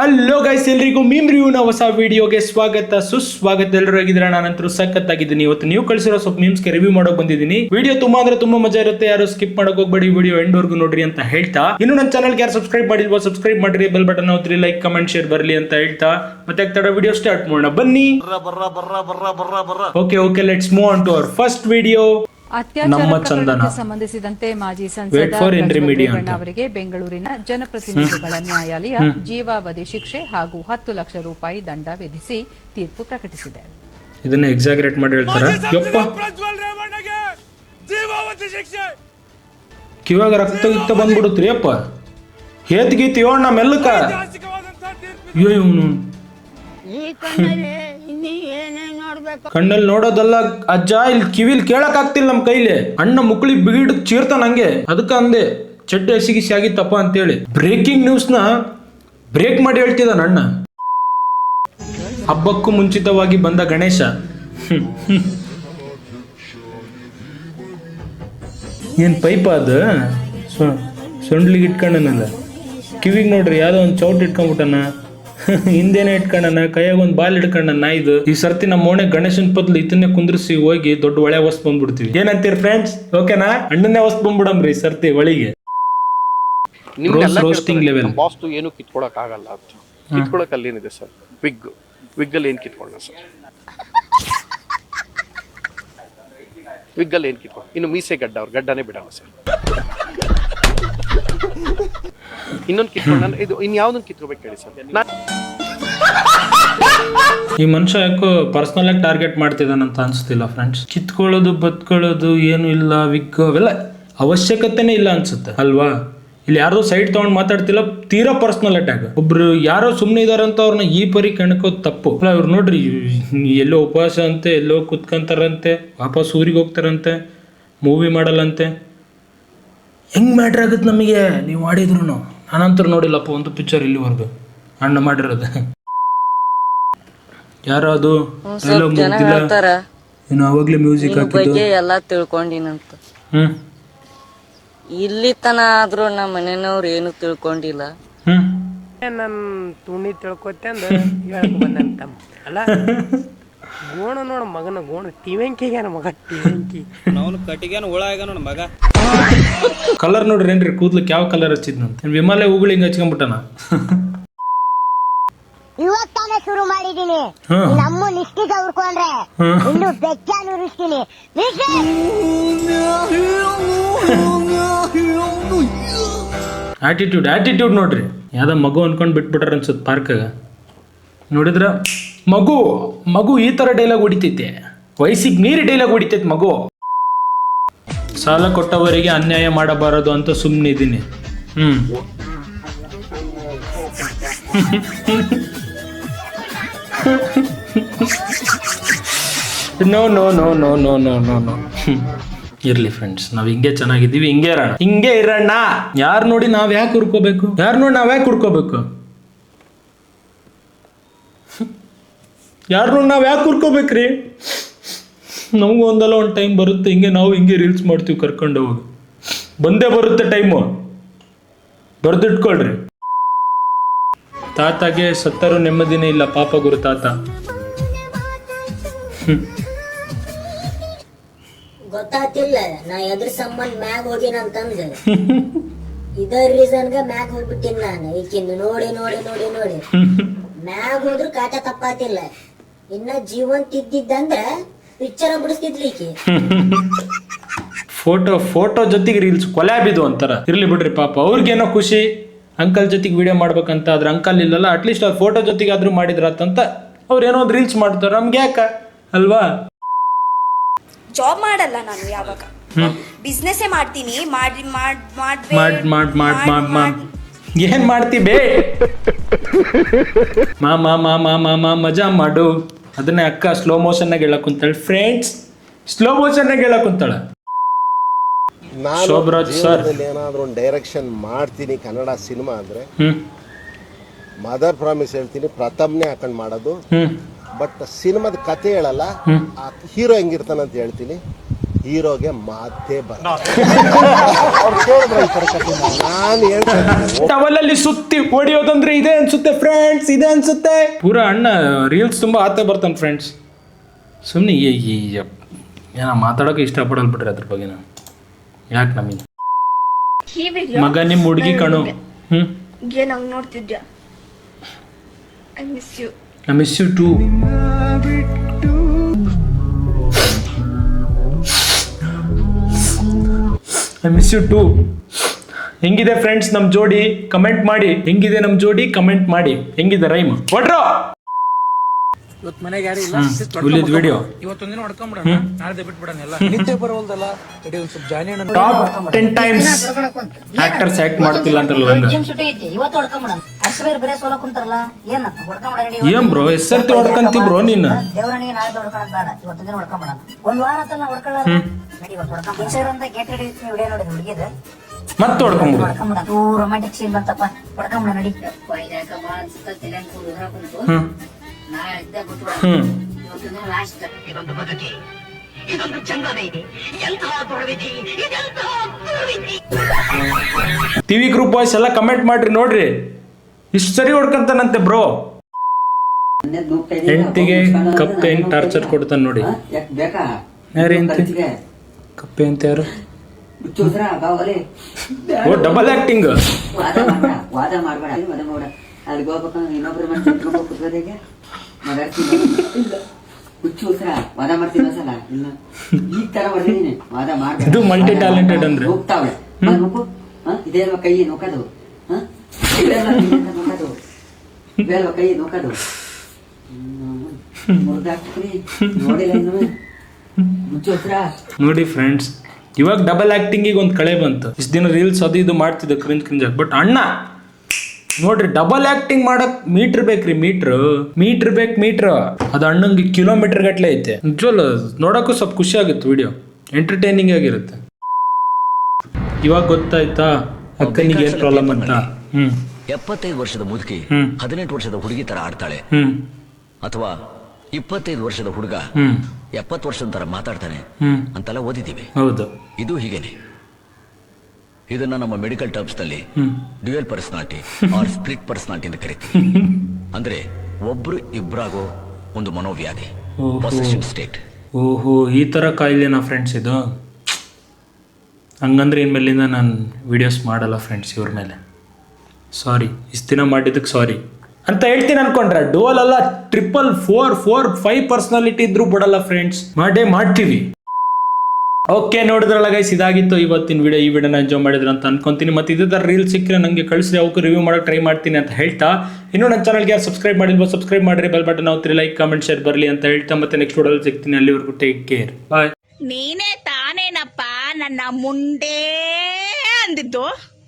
Hello guys ಎಲ್ರಿಗೂ ಮೀಮ್ ರಿವ್ಯೂನ ಹೊಸ ವಿಡಿಯೋಗೆ ಸ್ವಾಗತ. ಸುಸ್ವಾಗತ ಎಲ್ಲರೂ ಆಗಿದ್ರೆ ನಾನಂತರೂ ಸಖತ್ತಾಗಿದ್ದೀನಿ. ಇವತ್ತು ನೀವು ಕಳಿಸಿರೋ ಸ್ವಲ್ಪ ಮೀಮ್ಸ್ಗೆ ರಿವ್ಯೂ ಮಾಡೋಕೆ ಬಂದಿದ್ದೀನಿ. ವಿಡಿಯೋ ತುಂಬಾ ಅಂದ್ರೆ ತುಂಬಾ ಮಜಾ ಇರುತ್ತೆ. ಯಾರು ಸ್ಕಿಪ್ ಮಾಡೋಕೆ ಹೋಗ್ಬೇಡಿ. ವಿಡಿಯೋ ಎಂಡ್ ವರ್ಗು ನೋಡ್ರಿ ಅಂತ ಹೇಳ್ತಾ. ಇನ್ನು ನನ್ನ ಚಾನಲ್ಗೆ ಯಾರು ಸಬ್ಸ್ಕ್ರೈಬ್ ಮಾಡಿಲ್ವೋ ಸಬ್ಸ್ಕ್ರೈಬ್ ಮಾಡಿರಿ. ಬೆಲ್ ಬಟನ್ ಹೋದ್ರಿ ಲೈಕ್ ಕಮೆಂಟ್ ಶೇರ್ ಬರಲಿ ಅಂತ ಹೇಳ್ತಾ. ಮತ್ತೆ ತಡ ವಿಡಿಯೋ ಸ್ಟಾರ್ಟ್ ಮಾಡೋಣ. ಬನ್ನಿ. Okay okay let's move on to our first video ನಮ್ಮ ಚಂದನ. ಸಂಬಂಧಿಸಿದಂತೆ ಮಾಜಿ ಸಂಸದ. ಅವರಿಗೆ ಬೆಂಗಳೂರಿನ ಜನಪ್ರತಿನಿಧಿಗಳ ನ್ಯಾಯಾಲಯ ಜೀವಾವಧಿ ಶಿಕ್ಷೆ ಹಾಗೂ ಹತ್ತು ಲಕ್ಷ ರೂಪಾಯಿ ದಂಡ ವಿಧಿಸಿ ತೀರ್ಪು ಪ್ರಕಟಿಸಿದೆ. ಇದನ್ನ ಎಕ್ಸಾಗ್ರೇಟ್ ಮಾಡಿ ಹೇಳ್ತಾರೆ? ಯಪ್ಪ. ಜೀವಾವಧಿ ಶಿಕ್ಷೆ. ಕಿವಾಗ ರಕ್ತ ಗಿಕ್ತ ಬಂದ್ಬಿಡುತ್ರಿ ಅಪ್ಪ ಹೇತ್ ಗೀತ್ ಯೋಣ್ಣ ಮೆಲ್ಲಕ. ಐತಿಹಾಸಿಕವಾದಂತಹ ತೀರ್ಪು ಅಯ್ಯೋ ಇವನು. ಕಣ್ಣಲ್ಲಿ ನೋಡೋದಲ್ಲ, ಅಜ್ಜ, ಇಲ್ಲಿ ಕಿವಿಲ್ ಕೇಳಕ್ ಆಗ್ತಿಲ್ಲ ನಮ್ ಕೈಲಿ. ಅಣ್ಣ ಮುಕ್ಳಿ ಬಿಗಿಡ್ ಚೀರ್ತ ನಂಗೆ ಅದಕ್ಕ ಅಂದೆ, ಚಡ್ಡ ಹಸಿಗಿಸಿ ಆಗಿತ್ತಪ್ಪ ಅಂತೇಳಿ. ಬ್ರೇಕಿಂಗ್ ನ್ಯೂಸ್ನ ಬ್ರೇಕ್ ಮಾಡಿ ಹೇಳ್ತಿದ್ದಾನ ಅಣ್ಣ. ಹಬ್ಬಕ್ಕೂ ಮುಂಚಿತವಾಗಿ ಬಂದ ಗಣೇಶ. ಏನ್ ಪೈಪ ಅದು? ಸೊಂಡ್ಲಿಗೆ ಇಟ್ಕೊಂಡನಲ್ಲ. ಕಿವಿಗೆ ನೋಡ್ರಿ, ಯಾವ್ದೋ ಒಂದು ಚೌಟ್ ಇಟ್ಕೊಂಡ್ಬಿಟ್ಟನ. ಹಿಂದೇನೆ ಇಟ್ಕೊಂಡನ ಕೈಯಾಗ ಒಂದು ಬಾಲ್ ಇಟ್ಕೊಂಡನ ಇದು ಈ ಸರ್ತಿ ನಮ್ಮ ಓಣೆ ಗಣೇಶನ್ ಪದ್ಲು ಇದನ್ನೇ ಕುಂದ್ರಿಸಿ ಹೋಗಿ ದೊಡ್ಡ ಒಳೆ ವಸ್ತು ಬಂದ್ಬಿಡ್ತೀವಿ. ಏನಂತೀರಿ ಫ್ರೆಂಡ್ಸ್ ಓಕೆನಾ ಅಣ್ಣನ್ನೇ ಹೊಸ್ ಬಂದ್ಬಿಡಮ್ರಿ ಈ ಸರ್ತಿ ಒಳಿಗೆ ರೋಸ್ಟಿಂಗ್ ಲೆವೆಲ್. ಬಾಸ್ತು ಏನು ಕಿತ್ಕೊಳಕ್ ಆಗಲ್ಲ ಅಂತ. ಕಿತ್ಕೊಳಕ್ ಅಲ್ಲಿ ಏನಿದೆ ಸರ್? ವಿಗ್ ವಿಗ್ ಅಲ್ಲಿ ಏನ್ ಕಿತ್ಕೊಳ್ಳ ಸರ್? ವಿಗ್ ಅಲ್ಲಿ ಏನ್ ಕಿತ್ಕೊಂಡ ಇನ್ನು ಮೀಸೆ ಗಡ್ಡ ಅವ್ರು ಗಡ್ಡನೇ ಬಿಡಲ್ಲ ಸರ್. ಇನ್ನೊಂದು ಕಿತ್ಕೊಂಡ ಇದು ಇನ್ ಯಾವ್ದೊಂದು ಕಿತ್ಕೋಬೇಕು ಹೇಳಿ ಸರ್. ನಾನ್ ಈ ಮನುಷ್ಯ ಯಾಕೋ ಪರ್ಸನಲ್ ಆಗಿ ಟಾರ್ಗೆಟ್ ಮಾಡ್ತಿದ್ದಾನಂತ ಅನ್ಸುತ್ತಿಲ್ಲ ಫ್ರೆಂಡ್ಸ್ ಕಿತ್ಕೊಳ್ಳೋದು ಬತ್ಕೊಳ್ಳೋದು ಏನು ಇಲ್ಲ ವಿಗ್ ಅವೆಲ್ಲ ಅವಶ್ಯಕತೆನೇ ಇಲ್ಲ ಅನ್ಸುತ್ತೆ. ಅಲ್ವಾ? ಇಲ್ಲಿ ಯಾರೋ ಸೈಡ್ ತಗೊಂಡ್ ಮಾತಾಡ್ತಿಲ್ಲ ತೀರಾ ಪರ್ಸನಲ್ ಅಟ್ಯಾಕ್ ಒಬ್ರು ಯಾರೋ ಸುಮ್ಮನೆ ಇದಾರಂತ ಅವ್ರನ್ನ ಈ ಪರಿ ಕೆಣಕೋದು ತಪ್ಪು. ಅಲ್ಲ ಇವ್ರು ನೋಡ್ರಿ ಎಲ್ಲೋ ಉಪವಾಸ ಅಂತೆ ಎಲ್ಲೋ ಕುತ್ಕೊಂತಾರಂತೆ ವಾಪಸ್ ಊರಿಗೆ ಹೋಗ್ತಾರಂತೆ ಮೂವಿ ಮಾಡಲ್ಲಂತೆ. ಹೆಂಗ್ ಮ್ಯಾಟ್ರ್ ಆಗುತ್ತೆ ನಮಗೆ? ನೀವು ಮಾಡಿದ್ರು ನಾನಂತರೂ ನೋಡಿಲ್ಲಪ್ಪ ಒಂದು ಪಿಕ್ಚರ್ ಇಲ್ಲಿವರೆಗೂ ಅಣ್ಣ ಮಾಡಿರೋದು. ಯಾರೋ ಅದು ಮುಗ್ದಿಲ್ಲ. ಇನ್ನು ಅವಾಗ್ಲೇ ಮ್ಯೂಸಿಕ್ ಹಾಕಿದ್ದು. ಬಗ್ಗೆ ಎಲ್ಲಾ ತಿಳ್ಕೊಂಡಿನಂತ. ಹ್ಮ್. ಇಲ್ಲಿ ತನ ಆದ್ರೂ ನಮ್ಮ ಮನೆಯವ್ರು ಏನು ತಿಳ್ಕೊಂಡಿಲ್ಲ. ನಮ್ಮ ನನ್ನ ತುಣಿ ತಿಳ್ಕೊತ್ಯಂದ ಹೇಳಕ್ ಬಂದಂತ ಅಲ್ಲ ಗೋಣ ನೋಡ ಮಗನ ಗೋಣ ಟಿವೆಂಕಿಗ್ಯಾನ ಮಗ ಟಿವೆಂಕಿ. ಕಲರ್ ನೋಡ್ರಿ ಏನ್ರಿ ಕೂದ್ಲಕ್ಕೆ ಯಾವ ಕಲರ್ ಹಚ್ಚಿದ್ನಂತ ವಿಮಾಲೆ ಉಗುಳಿ ಹಿಂಗ್ ಹಚ್ಕೊಂಡ್ಬಿಟ್ಟನ ಇವಾಗ ತಾನೇ ಶುರು ಮಾಡಿದೀನಿ. ನಮ್ಮ ನಿಷ್ಠಿಗೆ ಉರ್ಕೊಂಡ್ರೆ ಇನ್ನು ಬೆಚ್ಚ ನುರಿಸ್ತೀನಿ! ಆಟಿಟ್ಯೂಡ್ ಆಟಿಟ್ಯೂಡ್ ನೋಡ್ರಿ. ಯಾವ್ದೋ ಮಗು ಅನ್ಕೊಂಡ್ ಬಿಟ್ಬಿಟ್ರ ಅನ್ಸುತ್ತೆ ಪಾರ್ಕಾಗ ನೋಡಿದ್ರ ಮಗು ಮಗು ಈ ತರ ಡೈಲಾಗ್ ಹೊಡಿತೈತೆ. ವಯಸ್ಸಿಗೆ ಮೀರಿ ಡೈಲಾಗ್ ಹೊಡಿತೈತೆ ಮಗು. ಸಾಲ ಕೊಟ್ಟವರಿಗೆ ಅನ್ಯಾಯ ಮಾಡಬಾರದು ಅಂತ ಸುಮ್ಮನಿದ್ದೀನಿ ಹ್ಮ್. No no no no no no no no ಇರ್ಲಿ ಫ್ರೆಂಡ್ಸ್ ನಾವ್ ಹಿಂಗೆ ಚೆನ್ನಾಗಿದ್ದೀವಿ, ಹಿಂಗೆ ಇರೋಣ. ಹಿಂಗೆ ಇರೋಣ. ಯಾರು ನೋಡಿ ನಾವ್ ಯಾಕೆ ಹುಡ್ಕೋಬೇಕು ಯಾರು ನೋಡಿ ನಾವ್ ಯಾಕೆ ಹುಡ್ಕೋಬೇಕು ಯಾರು ನಾವು ಯಾಕೆ ಕುರ್ಕೋಬೇಕ್ರಿ ನಮಗೂ ಒಂದಲ್ಲ ಒಂದು ಟೈಮ್ ಬರುತ್ತೆ ಹಿಂಗೆ ನಾವು ಹಿಂಗೆ ರೀಲ್ಸ್ ಮಾಡ್ತೀವಿ ಕರ್ಕೊಂಡು ಹೋಗಿ. ಬಂದೇ ಬರುತ್ತೆ ಟೈಮು ಬರೆದಿಟ್ಕೊಳ್ರಿ. ತಾತಾಗೆ ಸತ್ತರೂ ನೆಮ್ಮದಿನೇ ಇಲ್ಲ ಪಾಪ ಗುರು ತಾತ. ಗೊತ್ತಾತಿಲ್ಲ ನಾ ಎದ್ರ ಸಂಬಂಧ ಮ್ಯಾಗ ಹೋಗಿನಂತಂದ ಇದ ರೀಸನ್ಗ ಮ್ಯಾಗ ಹೋಗ್ಬಿಟ್ಟಿನ್ ನಾನು. ಈಕಿಂದು ನೋಡಿ ನೋಡಿ ನೋಡಿ ನೋಡಿ. ಮ್ಯಾಗ ಹೋದ್ರು ಕಾಟ ತಪ್ಪಾತಿಲ್ಲ. ಇನ್ನ ಜೀವಂತ ಇದ್ದಿದ್ದಂದ್ರೆ ಪಿಕ್ಚರ್ ಬಿಡಿಸ್ತಿದ್ಲಿಕ್ಕೆ ಫೋಟೋ ಫೋಟೋ ಜೊತೆಗೆ ರೀಲ್ಸ್ ಕೊಲ್ಯಾಬಿದು ಅಂತಾರ ಇರ್ಲಿ ಬಿಡ್ರಿ ಪಾಪ ಅವ್ರಿಗೇನೋ ಖುಷಿ. ಅಂಕಲ್ ಜೊತೆಗೆ ವಿಡಿಯೋ ಮಾಡ್ಬೇಕಂತ ಆದ್ರೆ ಅಂಕಲ್ ಇಲ್ಲಲ್ಲ ಅಟ್ಲೀಸ್ಟ್ ಅವ್ರ ಫೋಟೋ ಜೊತೆಗೆ ಆದ್ರೂ ಮಾಡಿದ್ರತ್ತಂತ ಅವ್ರು ಏನೋ ಒಂದು ರೀಲ್ಸ್ ಮಾಡ್ತಾರೆ ನಮ್ಗೆ ಯಾಕ? ಅಲ್ವಾ? ಜಾಬ್ ಮಾಡಲ್ಲ ನಾನು ಯಾವಾಗ. ಬಿಸ್ನೆಸ್ ಮಾಡ್ತೀನಿ ಮಾಡಿ ಮಾಡ್ ಮಾಡ್ ಮಾಡ್ ಮಾಡ್ ಮಾಡ್. ಮಾಡ್. ಏನ್ ಮಾಡ್ತಿ ಬೇ? ಮಾ ಮಾ ಮಾ ಮಾ ಮಾ ಮಾ ಮಜಾ ಮಾಡು. ಅದನ್ನೇ ಅಕ್ಕ ಸ್ಲೋ ಮೋಷನ್ನಾಗ ಹೇಳಕ್ ಕುಂತಾಳೆ. ಫ್ರೆಂಡ್ಸ್ ಸ್ಲೋ ಮೋಷನ್ನಾಗ ಹೇಳಕ್ ಕುಂತಾಳ. ನಾನು ಶೋಭರಾಜ್ ಸರ್ ಜೀವನದಲ್ಲಿ ಏನಾದರೂ ಒಂದು ಡೈರೆಕ್ಷನ್ ಮಾಡ್ತೀನಿ ಕನ್ನಡ ಸಿನಿಮಾ ಅಂದ್ರೆ ಹ್ಮ್. ಮದರ್ ಪ್ರಾಮಿಸ್ ಹೇಳ್ತೀನಿ ಪ್ರಥಮ್ನೇ ಹಾಕೊಂಡ್ ಮಾಡೋದು. ಹ್ಮ್. ಬಟ್ ಸಿನಿಮಾದ ಕತೆ ಹೇಳಲ್ಲ. ಆ ಹೀರೋ ಹೆಂಗಿರ್ತಾನಂತ ಹೇಳ್ತೀನಿ. ಹೀರೋಗೆ ಮಾತೇ ಬರ ನಾನು ಹೇಳ್ತೀನಿ. ಟವಲಲ್ಲಿ ಸುತ್ತಿ ಹೊಡಿಯೋದಂದ್ರೆ ಇದೆ ಅನ್ಸುತ್ತೆ ಫ್ರೆಂಡ್ಸ್ ಇದೆ ಅನ್ಸುತ್ತೆ. ಪೂರಾ ಅಣ್ಣ ರೀಲ್ಸ್ ತುಂಬ ಆತ ಬರ್ತಾನೆ ಫ್ರೆಂಡ್ಸ್ ಸುಮ್ಮನೆ ಏನ ಮಾತಾಡೋಕೆ ಇಷ್ಟಪಡಲ್ ಬಿಡ್ರಿ ಅದ್ರ ಬಗ್ಗೆ ನಾನು. ಯಾಕೆ ನಮಗೆ ಮಗ ನಿಮ್ಮ ಹುಡುಗಿ ಕಣು. ಹ್ಞೂ ನೋಡ್ತಿದ್ಯಾ? I miss you I miss you too I miss you too ಹೆಂಗಿದೆ ಫ್ರೆಂಡ್ಸ್ ನಮ್ಮ ಜೋಡಿ? ಕಮೆಂಟ್ ಮಾಡಿ. ಹೆಂಗಿದೆ ನಮ್ಮ ಜೋಡಿ? ಕಮೆಂಟ್ ಮಾಡಿ. ಹೆಂಗಿದೆ ರೈಮ್? ಒಟ್ರೋ ಇವತ್ತು ಮನೆಗೆ ಯಾರು ಇಲ್ಲ? ಉಳಿದ ವಿಡಿಯೋ ಇವತ್ತೊಂದಿನ ಹೊಡ್ಕೊಂಬಿಡೋಣ ನಾಳೆ ಬಿಟ್ಬಿಡೋಣ. ಎಲ್ಲ. ನಿದ್ದೆ ಬರೋಲ್ದಲ್ಲ ತಡಿ ಒಂದ್ ಸ್ವಲ್ಪ ಜಾನಿ ಅಣ್ಣ top ten times actors act ಮಾಡ್ತಿಲ್ಲ ಅಂತ ಇವತ್ತು ಅಷ್ಟು ಬೇರೆ ಬರೇ ಸೋಲ ಕುಂತಾರಲ್ಲ ಏನಂತ ಹೊಡ್ಕೊಂಬಿಡ ಏನ್ ಬ್ರೋ ಎಸ್ಸರ್ತಿ ಹೊಡ್ಕಂತಿ ಬ್ರೋ ನೀನು? ದೇವರನಿಗೆ ನಾಳೆ ಹೊಡ್ಕೊಳಕ್ ಬೇಡ. ಇವತ್ತು ದಿನ ಹೊಡ್ಕೊಂಬಿಡ ಒಂದ್ ವಾರ ಆತಲ್ಲ ಹೊಡ್ಕೊಳ್ಳ ನಡಿ ಇವತ್ತು ಹೊಡ್ಕೊಂಡ್ ಇನ್ಸ್ಟಾಗ್ರಾಮ್ ಅಂತ ಗೆಟ್ ವಿಡಿಯೋ ನೋಡಿ ಹುಡುಗಿದ. ಮತ್ತೆ ಹೊಡ್ಕೊಂಬಿಡು ಹೊಡ್ಕೊಂಬಿಡ ತೂ ರೊಮ್ಯಾಂಟಿಕ್ ಸೀನ್ ಬಂತಪ್ಪ. ಹೊಡ್ಕೊಂಬಿಡ ನಡಿ. ಇದೊಂದು ಬದುಕಿ. ಇದೊಂದು ಎಂತಹ ದುರ್ವಿಧಿ ಇದೆಂತಹ ದುರ್ವಿಧಿ. ಟಿವಿ ಗ್ರೂಪ್ ಬಾಯ್ಸ್ ಎಲ್ಲ ಕಮೆಂಟ್ ಮಾಡ್ರಿ ನೋಡ್ರಿ. ಇಷ್ಟು ಸರಿ ಹೊಡ್ಕೊಂತಾನಂತೆ ಬ್ರೋ. ಹೆಂಡತಿಗೆ ಕಪ್ಪೆ ಹೆಂಗ್ ಟಾರ್ಚರ್ ಕೊಡ್ತಾನೆ ನೋಡಿ. ಬೇಕಾ? ಯಾರು ಹೆಂಡತಿ? ಕಪ್ಪೆ ಅಂತ ಯಾರು? ಓ ಡಬಲ್ ಆಕ್ಟಿಂಗ್ ವಾದ ಮಾಡ್ಬೇಡ ವಾದ ಮಾಡ್ಬೇಡ. ವಾದ ಮಾಡ ಅಲ್ಲಿಗೆ ಹೋಗ್ಬೇಕಂದ್ರೆ ಇನ್ನೊಬ್ರು ಕುತ್ಕೋದೇಗೆ ಇಲ್ಲ. ಹುಚ್ಚು ಉಸ್ರ ವಾದ ಮಾಡ್ತೀನಿ ಒಂದ್ಸಲ. ಇಲ್ಲ. ಈ ತರ ಬರ್ದಿದ್ದೀನಿ ವಾದ ಮಾಡ್ಬೇಡ. ಇದು ಮಲ್ಟಿ ಟ್ಯಾಲೆಂಟೆಡ್ ಅಂದ್ರೆ. ಹೋಗ್ತಾವಳೆ. ನೋಕು ಇದೇ ಅಲ್ವಾ ಕೈ ನೋಕದು. ಹ? ಕೈ ನೋಡಿ ಫ್ರೆಂಡ್ಸ್ ಇವಾಗ ಡಬಲ್ ಆಕ್ಟಿಂಗಿಗೆ ಒಂದು ಕಳೆ ಬಂತು. ಇಷ್ಟು ದಿನ ರೀಲ್ಸ್ ಅದು ಇದು ಮಾಡ್ತಿದ್ದೆ ಕ್ರಿಂಜ್ ಕ್ರಿಂಜ್ ಬಟ್ ಅಣ್ಣ, ನೋಡ್ರಿ ಡಬಲ್ ಆಕ್ಟಿಂಗ್ ಮಾಡಕ್ ಮೀಟರ್ ಬೇಕ್ರಿ ಮೀಟ್ರ್ ಮೀಟರ್ ಬೇಕು ಮೀಟ್ರ್ ಅದು ಅಣ್ಣಂಗೆ ಕಿಲೋಮೀಟರ್ ಗಟ್ಲೆ ಐತೆ. ನಿಜವಲ್ಲ, ನೋಡೋಕ್ಕೂ ಸ್ವಲ್ಪ ಖುಷಿ ಆಗುತ್ತೆ ವಿಡಿಯೋ ಎಂಟರ್ಟೈನಿಂಗ್ ಆಗಿರುತ್ತೆ. ಇವಾಗ ಗೊತ್ತಾಯ್ತಾ? ಅಕ್ಕನಿಗೆ ಏನ್ ಪ್ರಾಬ್ಲಮ್ ಅಂತ. ಹ್ಮ್. ಎಪ್ಪತ್ತೈದು ವರ್ಷದ ಮುದುಕಿ. ಹದಿನೆಂಟು ವರ್ಷದ ಹುಡುಗಿ ತರ ಆಡ್ತಾಳೆ. ಹ್ಮ್. ಅಥವಾ ಇಪ್ಪತ್ತೈದು ವರ್ಷದ ಹುಡುಗ ಹ್ಮ್. ಎಪ್ಪತ್ತು ವರ್ಷದ ತರ ಮಾತಾಡ್ತಾನೆ ಹ್ಮ್. ಅಂತೆಲ್ಲ ಓದಿದ್ದೀವಿ. ಹೌದು. ಇದು ಹೀಗೇನೆ. ಇದನ್ನ ನಮ್ಮ medical ಟರ್ಮ್ಸ್ನಲ್ಲಿ dual personality or split personality ಅಂತ ಕರಿತೀವಿ. ಅಂದ್ರೆ ಒಬ್ರು ಇಬ್ಬರಾಗೋ ಒಂದು ಮನೋವ್ಯಾಧಿ. ಪೊಸೆಷನ್ ಸ್ಟೇಟ್ ಓಹೋ ಈ ತರ ಕಾಯಿಲೆನಾ ಫ್ರೆಂಡ್ಸ್ ಇದು? ಹಂಗಂದ್ರೆ ಇನ್ಮೇಲಿಂದ ನಾನು ವಿಡಿಯೋಸ್ ಮಾಡಲ್ಲ ಫ್ರೆಂಡ್ಸ್ ಇವ್ರ ಮೇಲೆ. ಸಾರಿ ಇಷ್ಟು ದಿನ ಮಾಡಿದ್ದಕ್ಕೆ ಸಾರಿ ಅಂತ ಹೇಳ್ತೀನಿ ಅನ್ಕೊಂಡ್ರೆ ಡೋಲ್ ಅಲ್ಲ triple four four five personality ಇದ್ರೂ ಬಿಡಲ್ಲ ಫ್ರೆಂಡ್ಸ್ ಮಾಡೇ ಮಾಡ್ತೀವಿ. ಓಕೆ ನೋಡಿದ್ರಲ್ಲ ಗೈಸ್ ಇದಾಗಿತ್ತು ಇವತ್ತಿನ ವಿಡಿಯೋ ಈ ವಿಡಿಯೋನ ಎಂಜಾಯ್ ಮಾಡಿದ್ರೆ ಅಂತ ಅನ್ಕೊಂತೀನಿ. ಮತ್ತೆ ಇದೇ ಥರ ರೀಲ್ ಸಿಕ್ಕರೆ ನನಗೆ ಕಳಿಸಿ ಅವಕ್ಕೆ ರಿವ್ಯೂ ಮಾಡೋಕೆ ಟ್ರೈ ಮಾಡ್ತೀನಿ ಅಂತ ಹೇಳ್ತಾ. ಇನ್ನೂ ನನ್ನ ಚಾನಲ್ಗೆ ಯಾರು ಸಬ್ಸ್ಕ್ರೈಬ್ ಮಾಡಿಲ್ವೋ ಸಬ್ಸ್ಕ್ರೈಬ್ ಮಾಡಿರಿ ಬೆಲ್ ಬಟನ್ ಅವ್ರಿ ಲೈಕ್ ಕಾಮೆಂಟ್ ಶೇರ್ ಬರಲಿ ಅಂತ ಹೇಳ್ತಾ. ಮತ್ತೆ ನೆಕ್ಸ್ಟ್ ವಿಡಿಯೋದಲ್ಲಿ ಸಿಗ್ತೀನಿ, ಅಲ್ಲಿವರೆಗೂ ಟೇಕ್ ಕೇರ್ ಬಾಯ್ ನೀನೇ ತಾನೇನಪ್ಪ ನನ್ನ ಮುಂಡೆ ಅಂದಿದ್ದು.